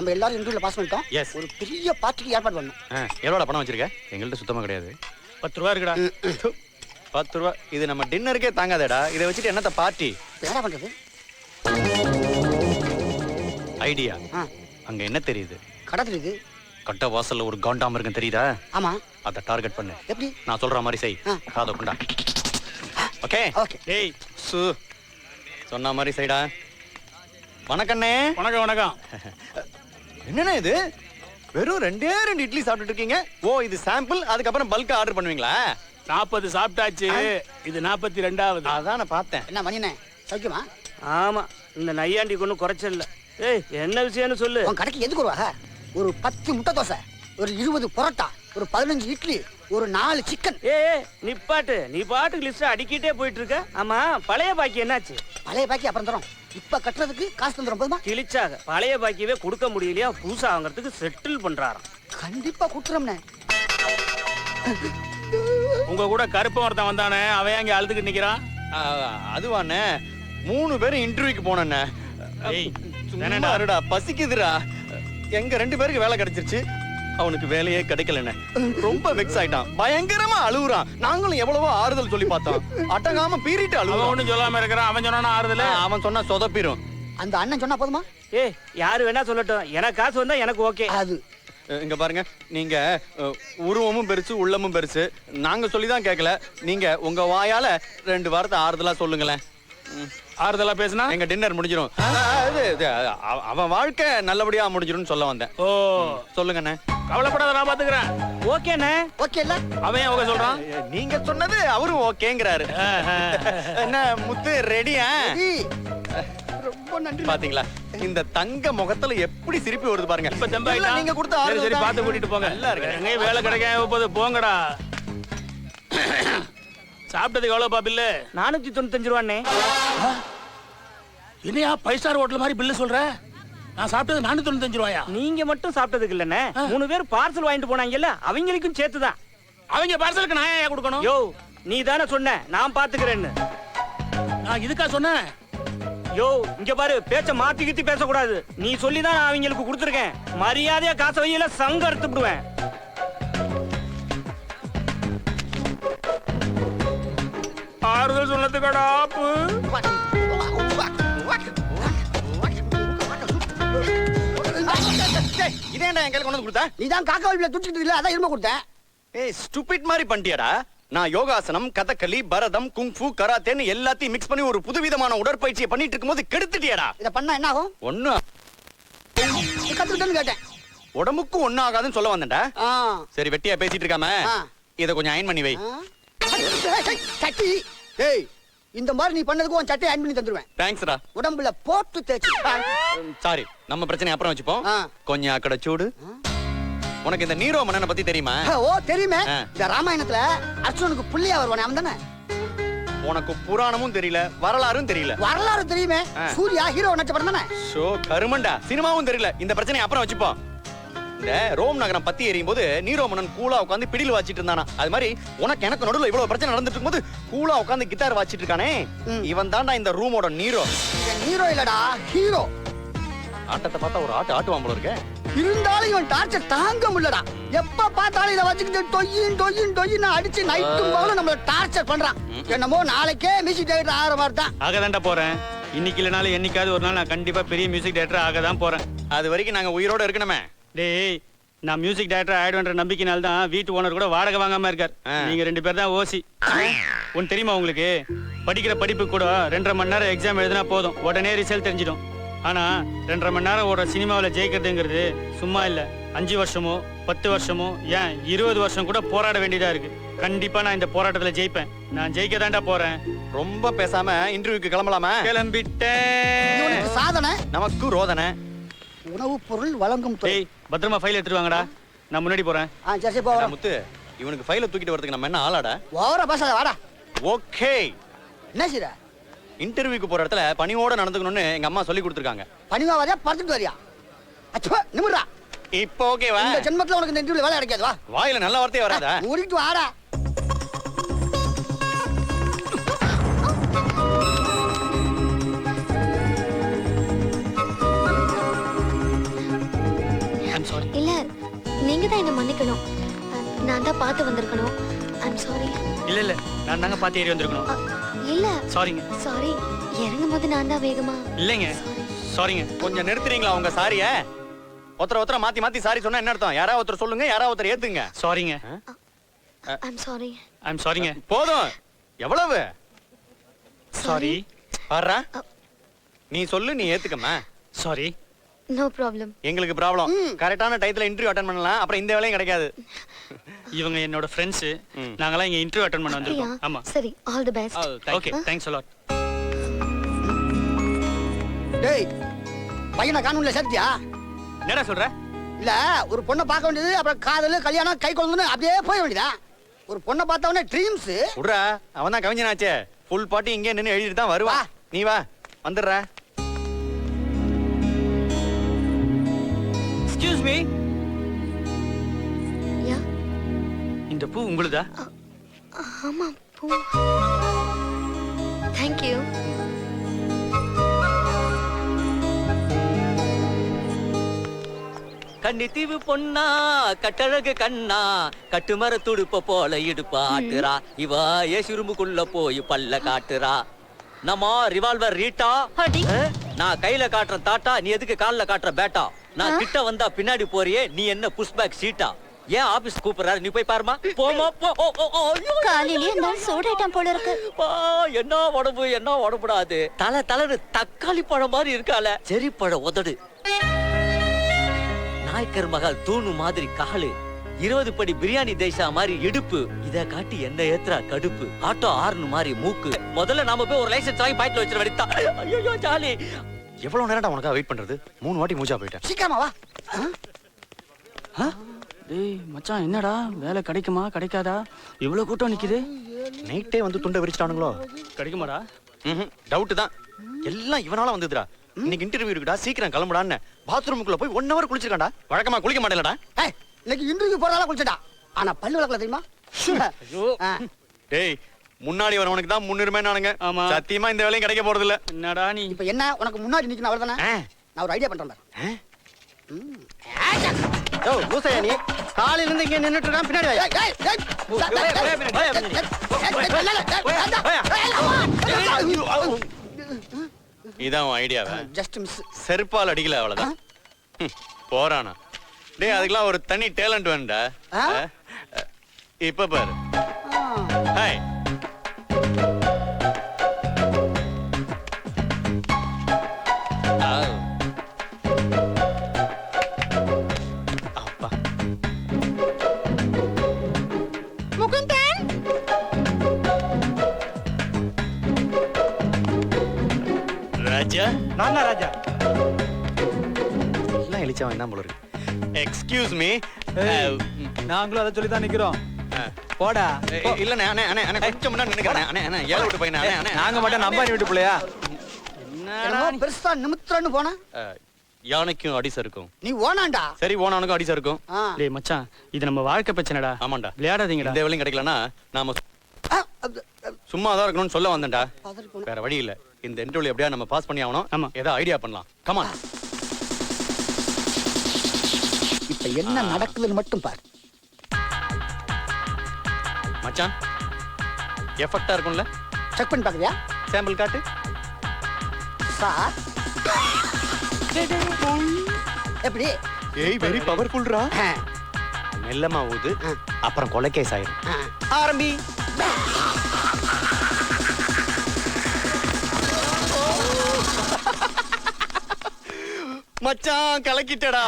நம்ம எல்லாரும் இன்டர்வியூல பாஸ் பண்ணிட்டோம். Yes. ஒரு பெரிய பார்ட்டிக்கு ஏற்பாடு பண்ணணும் ஆ, எவ்வளோடா பணம் வச்சிருக்க? எங்கள்கிட்ட சுத்தமா கிடையாது. பத்து ரூபா இருக்குடா. பத்து ரூபா. இது நம்ம டின்னருக்கே தாங்காதேடா. இதை வச்சுட்டு என்னத்த பார்ட்டி என்ன பண்றது? ஐடியா ஆ. அங்க என்ன தெரியுது? கடை இருக்கு கட்ட வாசல்ல ஒரு காண்டாம இருக்கும் தெரியுதா? ஆமா. அதை டார்கெட் பண்ணு. எப்படி? நான் சொல்ற மாதிரி செய். ஆ. காதை கொண்டா ஓகே ஓகே டேய் சு. சொன்ன மாதிரி செய்டா. வணக்கண்ணே. வணக்கம் வணக்கம். என்னண்ணே இது? வெறும் ரெண்டே ரெண்டு இட்லி சாப்பிட்டுட்டு இருக்கீங்க. ஓ இது சாம்பிள் அதுக்கப்புறம் பல்கா ஆர்டர் பண்ணுவீங்களா? நாற்பது சாப்பிட்டாச்சு. இது நாற்பத்தி ரெண்டாவது அதான் நான் பார்த்தேன். என்ன மணினே சௌக்கியமா? ஆமா இந்த நையாண்டிக்கு ஒன்றும் குறைச்சல் இல்ல ஏய் என்ன விஷயம்னு சொல்லு. உன் கடைக்கு எதுக்கு வருவாங்க? ஒரு பத்து முட்டை தோசை ஒரு இருபது பரோட்டா ஒரு பதினஞ்சு இட்லி ஒரு நாலு சிக்கன் ஏ நிப்பாட்டு. நீ பாட்டுக்கு லிஸ்ட் அடிக்கிட்டே போயிட்டு இருக்க. ஆமா பழைய பாக்கி என்னாச்சு? பழைய பாக்கி அப்புறம் தரோம். இப்ப கட்டுறதுக்கு காசு தந்துடும் போதுமா? கிழிச்சாக பழைய பாக்கியவே கொடுக்க முடியலையா? புதுசா வாங்குறதுக்கு செட்டில் பண்றாராம். கண்டிப்பா கொடுத்துறோம்னே. உங்க கூட கருப்பு ஒருத்தன் வந்தானே அவன் அங்க அழுதுகிட்டு நிக்கிறான்? ஆ, அதுவாண்ணே. மூணு பேரும் இன்டர்வியூக்கு. இருடா பசிக்குதுடா. எங்க ரெண்டு பேருக்கு வேலை கிடைச்சிருச்சு. அவனுக்கு வேலையே கிடைக்கலண்ணே. ரொம்ப வெக்ஸ் ஆயிட்டான். பயங்கரமா அழுகுறான். நாங்களும் எவ்வளவோ ஆறுதல் சொல்லி பார்த்தோம். அட்டங்காம பீறிட்டு அழுகுறான். ஒண்ணும் சொல்லாம இருக்கிறான். அவன் சொன்னானா ஆறுதல? அவன் சொன்னா சொதப்பிரும். அந்த அண்ணன் சொன்னா போதுமா? ஏ யாரு வேணா சொல்லட்டும். எனக்கு காசு வந்தா எனக்கு ஓகே. அது. இங்க பாருங்க. நீங்க அஹ், உருவமும் பெருசு உள்ளமும் பெருசு. நாங்க சொல்லி தான் கேட்கல நீங்க உங்க வாயால ரெண்டு வாரத்தை ஆறுதலா சொல்லுங்களேன். ம். ஆறுதலா பேசுனா? எங்க டின்னர் அவ- அவன் வாழ்க்கை நல்லபடியா முடிஞ்சிரும்னு சொல்ல வந்தேன். ஓ. சொல்லுங்கண்ணே. கவலைப்படாத நான் பாத்துக்கிறேன். ஓகேண்ணே ஓகே இல்ல. அவன் ஏன் ஓகே சொல்றான்? நீங்க சொன்னது அவரும் ஓகேங்கிறாரு. என்ன முத்து ரெடியா ரொம்ப நன்றி பாத்தீங்களா? இந்த தங்க முகத்துல எப்படி சிரிப்பு வருது பாருங்க. இப்ப தெம்பாயிட்டா? நீங்க கொடுத்த சரி சரி தான். பார்த்து கூட்டிட்டு போங்க. நல்லா இருக்கு எங்கேயும் வேலை கிடைக்காம போகுது போங்கடா. சாப்பிட்டதுக்கு எவ்வளவு பில்லு? நானூத்தி தொண்ணூத்தஞ்சு ரூபாண்ணே. என்னையா ஸ்டார் ஹோட்டல் மாதிரி பில்லு சொல்ற? நான் சாப்பிட்டது நானூத்தி தொண்ணூத்தஞ்சு ரூபாயா? நீங்க மட்டும் சாப்பிட்டதுக்கு இல்லண்ணே. மூணு பேர் பார்சல் வாங்கிட்டு போனாங்கல்ல அவங்களுக்கும் சேர்த்துதான். அவங்க பார்சலுக்கு நான் ஏன் கொடுக்கணும்? யோ நீ தானே சொன்ன. நான் பாத்துக்கிறேன்னு. நான் இதுக்கா சொன்னேன் யோ இங்க பாரு பேச்ச மாத்தி கித்தி பேசக்கூடாது. நீ சொல்லி தான் நான் அவங்களுக்கு கொடுத்துருக்கேன். மரியாதையா காசை வையில சங்க அறுத்து விடுவேன். சொன்னதுக்கடா ஆப்பு. டேய், இதேன்டா என் கையில கொண்டு வந்து கொடுத்த? நீ தான் காக்கா வழியில துடிச்சிட்டு இல்ல அதான் இரும்ப கொடுத்தேன். ஏய் ஸ்டூபிட் மாதிரி பண்ணிட்டியாடா. நான் யோகாசனம் கதகளி பரதம் குங்ஃபு கராத்தேன்னு எல்லாத்தையும் மிக்ஸ் பண்ணி ஒரு புதுவிதமான உடற்பயிற்சியை பண்ணிட்டு இருக்கும்போது கெடுத்துட்டியாடா. இத பண்ணா என்ன ஆகும்? ஒண்ணு கத்துக்கிட்டேன்னு கேட்டேன். உடம்புக்கும் ஒண்ணும் ஆகாதுன்னு சொல்ல வந்தேன்டா. சரி வெட்டியா பேசிட்டு இருக்காம. இத கொஞ்சம் அயன் பண்ணி வை. ஆ. சட்டி ஏய் இந்த மாதிரி நீ பண்ணதுக்கு உன் சட்டையை அயன் பண்ணி தந்துருவேன். தேங்க்ஸ்டா உடம்புல போட்டு தேய்ச்சி. சாரி நம்ம பிரச்சனை அப்புறம் வச்சுப்போம். கொஞ்சம் அக்கட சூடு. உனக்கு இந்த நீரோ மன்னனை பத்தி தெரியுமா? ஓ தெரியுமே. இந்த ராமாயணத்துல அர்ஜுனனுக்கு புள்ளியா வருவானே அவன் தானே? உனக்கு புராணமும் தெரியல வரலாறும் தெரியல. வரலாறு தெரியுமே. சூர்யா ஹீரோ நடிச்ச படம் தானே? ஷோ கருமண்டா. சினிமாவும் தெரியல. இந்த பிரச்சனை அப்புறம் வச்சுப்போம். இந்த ரோம் நகரம் பத்தி எரியும் போது நீரோ மன்னன் கூலா உட்காந்து பிடியில் வாச்சிட்டு இருந்தானா. அது மாதிரி உனக்கு எனக்கு நடுவுல இவ்வளவு பிரச்சனை நடந்துட்டு இருக்கும்போது கூலா உட்காந்து கிட்டார் வாச்சிட்டு இருக்கானே. இவன் தான்டா இந்த ரூமோட நீரோ. ஹீரோ இல்லடா ஹீரோ. ஆட்டத்தை பார்த்தா ஒரு ஆட்டு ஆட்டுவான் போல இருக்க. இருந்தாலும் இவன் டார்ச்சர் தாங்க முடியலடா. எப்ப பார்த்தாலும் இதை வச்சுக்கிட்டு டொய்யின் டொய்யின் டொய்யின் அடிச்சு நைட்டும் பகலும் நம்மள டார்ச்சர் பண்றான். என்னமோ நாளைக்கே மியூசிக் டைரக்டர் ஆகிற மாதிரி தான். ஆக போறேன். இன்னைக்கு இல்லைனாலும் என்னைக்காவது ஒரு நாள் நான் கண்டிப்பா பெரிய மியூசிக் டைரக்டர் ஆக தான் போறேன். அது வரைக்கும் நாங்க உயிரோட இருக்கணுமே. டேய் நான் மியூசிக் டைரக்டர் ஆயிடுன்ற நம்பிக்கைனால தான் வீட்டு ஓனர் கூட வாடகை வாங்காம இருக்கார். நீங்க ரெண்டு பேர் தான் ஓசி ஒன்னு தெரியுமா உங்களுக்கு? படிக்கிற படிப்பு கூட ரெண்டரை மணி நேரம் எக்ஸாம் எழுதினா போதும். உடனே ரிசல்ட் தெரிஞ்சிடும். ஆனா ரெண்டரை மணி நேரம் ஓடுற சினிமாவில் ஜெயிக்கிறதுங்கிறது சும்மா இல்ல. அஞ்சு வருஷமோ பத்து வருஷமோ ஏன் இருபது வருஷம் கூட போராட வேண்டியதா இருக்கு. கண்டிப்பா நான் இந்த போராட்டத்துல ஜெயிப்பேன். நான் ஜெயிக்க தாண்டா போறேன். ரொம்ப பேசாம இன்டர்வியூக்கு கிளம்பலாமா? கிளம்பிட்டேன். சாதனை? நமக்கு ரோதனை. உணவுப் பொருள் வழங்கும் துறை. டேய் பத்திரமா ஃபைல் எடுத்துட்டு வாங்கடா. நான் முன்னாடி போறேன். ஆ சரி சரி போகிறோம் முத்து இவனுக்கு ஃபைல தூக்கிட்டு வரதுக்கு நம்ம என்ன ஆளாடா? ஓவரா பேசாத வாடா. ஓகே. என்ன செய்ற? இன்டர்வியூக்கு போற இடத்துல பணியோட நடந்துக்கணும்னு எங்க அம்மா சொல்லி கொடுத்துருக்காங்க. பணிவா வரியா பறந்துட்டு வரியா? அச்சோ நிமிர்றா. இப்போ ஓகேவா இந்த ஜென்மத்துல உனக்கு இந்த இன்டர்வியூல வேலை கிடைக்காது வா. வாயில நல்ல வார்த்தையே வராதா? மூடிட்டு வாடா. அஹ், நான் தான் பார்த்து வந்திருக்கணும். ஐம் சாரி இல்ல இல்ல. நான் தாங்க பார்த்து ஏறி வந்திருக்கணும். இல்ல. சாரிங்க சாரி இறங்கும் போது நான் தான் வேகமா. இல்லைங்க. சாரிங்க கொஞ்சம் நிறுத்துறீங்களா உங்க சாரிய? ஒருத்தர ஒருத்தர மாத்தி மாத்தி சாரி சொன்னா என்ன அர்த்தம்? யாராவது ஒருத்தர் சொல்லுங்க யாராவது ஒருத்தர் ஏத்துங்க. சாரிங்க ஐம் சாரி ஐம் சாரிங்க போதும். எவ்வளவு? சாரி பாடுறா. நீ சொல்லு நீ ஏத்துக்கம்மா. சாரி நோ ப்ராப்ளம் எங்களுக்கு ப்ராப்ளம் கரெக்டான டயத்துல இன்டர்வியூ அட்டன் பண்ணலாம். அப்புறம் இந்த வேலையும் கிடைக்காது. இவங்க என்னோட ஃப்ரெண்ட்ஸ் ம். நாங்களாம் இங்க இன்டர்வியூ அட்டன் பண்ண வந்திருக்கோம். ஆமா. சரி all the best okay thanks allot lot பையனை காணொலியில சேர்த்தியா? என்னடா சொல்ற? இல்ல ஒரு பொண்ணை பார்க்க வேண்டியது அப்புறம் காதல் கல்யாணம் கை குழந்தைன்னு அப்படியே போய வேண்டியதா? ஒரு பொண்ணை பார்த்தவொடனே ட்ரீம்ஸ் விட்றா அவன் தான் கவிஞனாச்சே. ஃபுல் பாட்டி இங்கே நின்னு எழுதிட்டு தான் வருவா. நீ வா வந்துடுற எக்ஸ்கியூஸ் மீ யா? இந்த பூ உங்களுதா? ஆமா பூ. தேங்க் யூ கன்னித்தீவு பொண்ணா கட்டழகு கண்ணா கட்டுமர துடுப்ப போல இடுப்ப ஆட்டுறா. இவ ஏசுரும்புக்குள்ள போய் பல்ல காட்டுறா. நம்ம ரிவால்வர் ரீட்டா? நான் கையில காட்டுற தாட்டா நீ எதுக்கு கால்ல காட்டுற பேட்டா? நான் கிட்ட வந்தா பின்னாடி போறியே நீ என்ன புஷ் பேக் சீட்டா ஏன் ஆபீஸ் கூப்பிடுறாரு? நீ போய் பாருமா போமா போ. காலையிலேயே இருந்தாலும் சூடாயிட்டான் போல இருக்கு. என்ன உடம்பு என்ன உடம்புடாது. தலை தலைன்னு தக்காளி பழம் மாதிரி இருக்கால. செரி பழம் உதடு. நாய்க்கர் மகால் தூணு மாதிரி காலு. இருபது படி பிரியாணி தேசா மாதிரி இடுப்பு. இத காட்டி என்ன ஏத்துறா கடுப்பு. ஆட்டோ ஆர்னு மாதிரி மூக்கு. முதல்ல நாம போய் ஒரு லைசன்ஸ் வாங்கி பாயிட்ல வச்சிட வேண்டியதா ஐயோ ஜாலி. எவ்வளவு நேரம்டா உனக்காக வெயிட் பண்றது? மூணு வாட்டி மூஜா போயிட்டேன். சீக்கிரமா வா. ஆ? டேய் மச்சான் என்னடா? வேலை கிடைக்குமா? கிடைக்காதா? இவ்வளவு கூட்டம் நிக்குது. நைட்டே வந்து துண்டை விரிச்சிட்டானுங்களோ? கிடைக்குமாடா? டவுட் தான். எல்லாம் இவனால வந்ததுடா. இன்னைக்கு இன்டர்வியூ இருக்குடா சீக்கிரம் கிளம்புடான்னு. பாத்ரூமுக்குள்ள போய் ஒன் ஹவர் குளிச்சிருக்கான்டா. வழக்கமா குளிக்க மாட்டேலடா ஏய், இன்னைக்கு இன்டர்வியூ போறதால குளிச்சடா ஆனா பல்லு விளக்கல தெரியுமா? ஆ. டேய் முன்னாடி வரவனுக்கு தான் முன்னுரிமை நானுங்க ஆமா சத்தியமா இந்த வேலையும் கிடைக்க போறது இல்ல என்னடா நீ இப்ப என்ன உனக்கு முன்னாடி நிக்கணும் தானே நான் ஒரு ஐடியா பண்றேன் ஓ மூசையா நீ காலையில இருந்து இங்க பின்னாடி இதான் உன் ஜஸ்ட் மிஸ் செருப்பால் அடிக்கல அவ்வளவுதான் போறானா டேய் அதுக்கெல்லாம் ஒரு தனி டேலண்ட் வேண்டா இப்ப பாரு ஹாய் தான் போல இருக்கு? எக்ஸ்கியூஸ் மீ நாங்களும் அதை சொல்லி தான் நிக்கிறோம் போடா. இல்லண்ணே அண்ணே அண்ணே அண்ணே கொஞ்சம் முன்னாடி நின்னுக்கிறேன் அண்ணே அண்ணே ஏழை விட்டு பையனா அண்ணே அண்ணே. நாங்க மட்டும் நம்பாரி வீட்டு பிள்ளையா? பெருசா நிமித்திரன்னு போனா? அஹ், யானைக்கும் அடி சறுக்கும் நீ ஓனாண்டா? சரி ஓனானுக்கும் அடி சறுக்கும். டேய் மச்சான் இது நம்ம வாழ்க்கை பிரச்சனைடா. ஆமாண்டா. விளையாடாதீங்கடா. இந்த வேலையும் கிடைக்கலனா நாம சும்மா தான் இருக்கணும்னு சொல்ல வந்தேன்டா. வேற வழி இல்ல. இந்த இன்டர்வியூ எப்படியா நம்ம பாஸ் பண்ணி ஆகணும். ஆமா. ஏதோ ஐடியா பண்ணலாம். கமான் இப்ப என்ன நடக்குதுன்னு மட்டும் பாரு. மச்சான் எஃபெக்டா இருக்கும்ல? செக் பண்ணி பாக்குறியா சாம்பிள் காட்டு. சார். எப்படி? ஏய் வெரி பவர்ஃபுல்ரா ஆ, மெல்லமா ஊது. அப்புறம் கொலைகேஸ் ஆயிரும். ஆ. ஆரம்பி. மச்சான் கலக்கிட்டடா.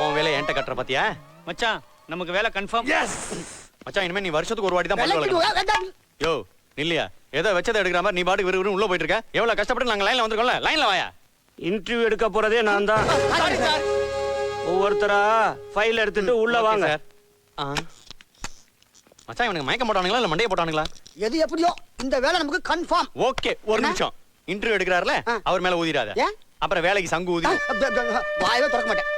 உன் வேலையை என்கிட்ட கட்டுற பாத்தியா? மச்சான் நமக்கு வேலை கன்ஃபார்ம் எஸ் மச்சான் இனிமே நீ வருஷத்துக்கு ஒரு வாட்டி தான் பல்லு விளக்கணும். யோ நில்லையா? ஏதோ வச்சதை எடுக்கிற மாதிரி நீ பாட்டுக்கு விறு விறுன்னு உள்ள போயிட்டு இருக்க. எவ்வளவு கஷ்டப்பட்டு நாங்க லைன்ல வந்திருக்கோம்ல? லைன்ல வாயா. இன்டர்வியூ எடுக்க போறதே நான் தான். சாரி சார் ஒவ்வொருத்தரா ஃபைல் எடுத்துட்டு உள்ள வாங்க. சார் மச்சான் இவனுக்கு மயக்கம் போட்டானுங்களா? இல்ல மண்டையை போட்டானுங்களா? எது எப்படியோ இந்த வேலை நமக்கு கன்ஃபார்ம் ஓகே ஒரு? நிமிஷம். இன்டர்வியூ எடுக்கிறாருல. அவர் மேல ஊதிராத. ஏன்? அப்புறம் வேலைக்கு சங்கு ஊதி வாயவே திறக்க மாட்டேன்.